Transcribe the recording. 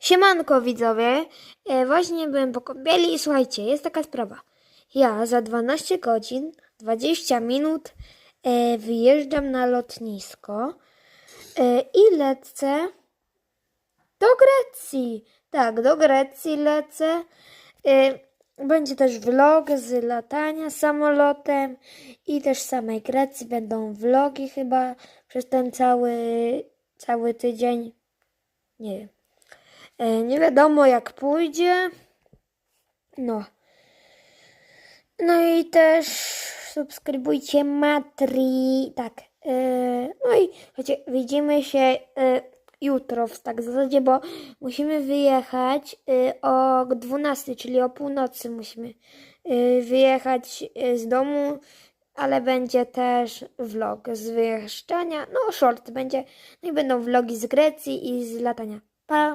Siemanko widzowie, e, właśnie byłem po kąpieli i słuchajcie, jest taka sprawa. Ja za 12 godzin, 20 minut e, wyjeżdżam na lotnisko e, i lecę do Grecji. Tak, do Grecji lecę. E, będzie też vlog z latania samolotem i też samej Grecji będą vlogi chyba przez ten cały, cały tydzień. Nie wiem. E, Nie wiadomo jak pójdzie. No. No i też subskrybujcie Matri. Tak. e, No i widzimy się e, jutro w tak zasadzie, bo musimy wyjechać o 12, czyli o północy musimy wyjechać z domu, ale będzie też vlog z wyjeżdżania. No, short będzie. No i będą vlogi z Grecji i z latania. Pa!